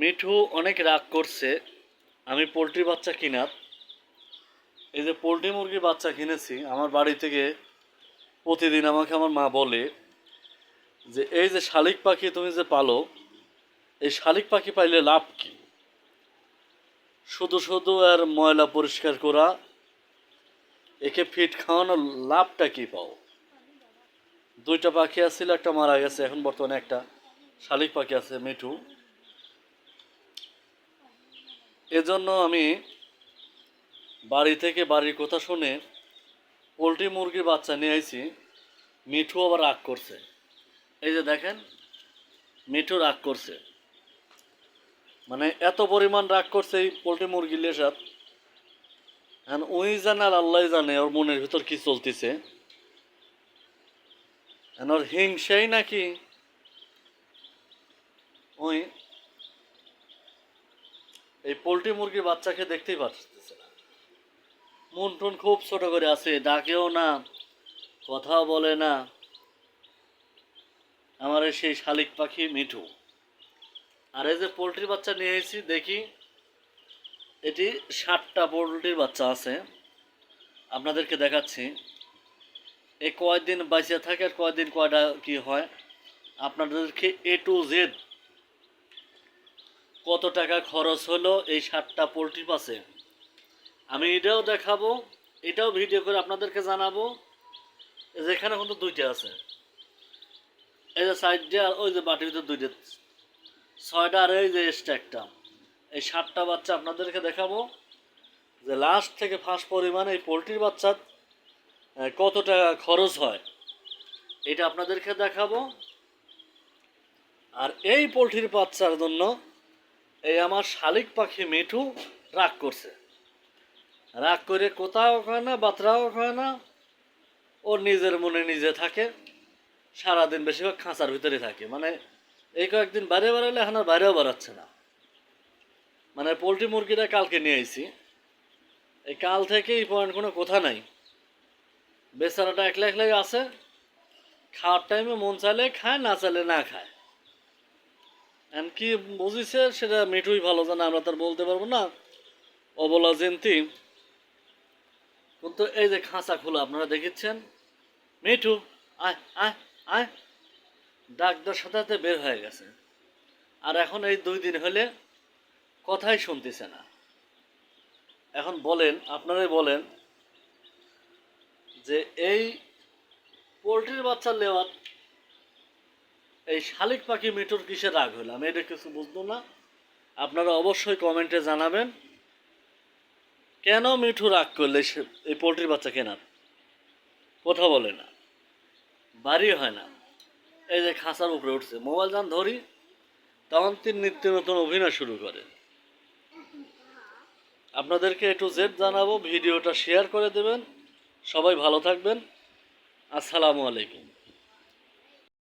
মিঠু অনেক রাগ করছে, আমি পোলট্রি বাচ্চা কিনার এই যে পোলট্রি মুরগির বাচ্চা কিনেছি, আমার বাড়ি থেকে প্রতিদিন আমাকে আমার মা বলে যে, এই যে শালিক পাখি তুমি যে পালো, এই শালিক পাখি পাইলে লাভ কি? শুধু শুধু আর ময়লা পরিষ্কার করা, একে ফিট খাওয়ানোর লাভটা কি পাও? দুইটা পাখি আসছিল একটা মারা গেছে, এখন বর্তমানে একটা শালিক পাখি আছে মিঠু। এজন্য আমি বাড়ি থেকে বাড়ির কথা শুনে পোলট্রি মুরগির বাচ্চা নিয়ে আইছি। মিঠু আবার রাগ করছে। এই যে দেখেন, মিঠু রাগ করছে। মানে এত পরিমাণ রাগ করছে এই পোলট্রি মুরগি লেসাত এখন ওই জানে আর আল্লাহ জানে ওর মনের ভিতর কি চলতেছে। ওর হিংসাই নাকি? ওই এই পোলট্রি মুরগির বাচ্চাকে দেখতেই পারতেছে না। মন টন খুব ছোট করে আছে, ডাকেও না, কথাও বলে না। আমার সেই শালিক পাখি মিঠু। আর এই যে পোলট্রির বাচ্চা নিয়ে এসেছি, দেখি এটি ষাটটা পোলট্রির বাচ্চা আছে। আপনাদেরকে দেখাচ্ছি। এই কয়দিন বাঁচিয়ে থাকে আর কয়দিন কয়টা কি হয়? আপনাদেরকে এ টু জেড কত টাকা খরচ হলো এই সাতটা পোলট্রি পাশে? আমি এটাও দেখাবো, এটাও ভিডিও করে আপনাদেরকে জানাব। যেখানে কিন্তু দুইটা আছে। এই যে সাইডটা ওই যে বাটির ভিতরে দুইটা। ছয়টা আর এই যে স্ট্যাকটা এই সাতটা বাচ্চা আপনাদেরকে দেখাবো। যে লাস্ট থেকে ফার্স্ট পরিমাণে এই পোলট্রির বাচ্চার কত টাকা খরচ হয়, এটা আপনাদেরকে দেখাবো। আর এই পোলট্রির বাচ্চার জন্য এই আমার শালিক পাখি মিঠু রাগ করছে। রাগ করে কোথাও হয় না, বাতরাও হয় না। ওর নিজের মনে নিজে থাকে, সারাদিন বেশিরভাগ খাঁচার ভিতরে থাকে। মানে এই কয়েকদিন বাইরে বেরোলে এখন আর বাইরেও বেরোচ্ছে না। মানে পোলট্রি মুরগিটা কালকে নিয়ে আইছি। এই কাল থেকে এই পয়েন্ট কোনো কথা নাই। বেচারাটা একলা একলাই আছে, খাওয়ার টাইমে মন চাইলে খায়, না চাইলে না খায়। এখন কি বুঝিছে, সেটা মিঠুই ভালো জানে, আমরা তার বলতে পারব না। অবলা জয়ন্তী কিন্তু এই যে খাঁচা খোলা, আপনারা দেখেছেন মিঠু, আয় আয় আয়। ডাক দেওয়ার সাথে বের হয়ে গেছে। আর এখন এই দুই দিন হলে কথাই শুনতেছে না। এখন বলেন, আপনারাই বলেন যে এই পোলট্রির বাচ্চা নেওয়ার এই শালিক পাখি মিঠুর কিসের রাগ হলো? আমি এটা কিছু বুঝব না। আপনারা অবশ্যই কমেন্টে জানাবেন। কেন মিঠু রাগ করলে এই পোলট্রির বাচ্চা কেনার? কথা বলে না। বাড়ি হয় না। এই যে খাঁচার উপরে উঠছে। মোবাইল যান ধরি, তখন তিনি নিত্য নতুন অভিনয় শুরু করে। আপনাদেরকে একটু জেড জানাব, ভিডিওটা শেয়ার করে দেবেন। সবাই ভালো থাকবেন। আসসালামু আলাইকুম।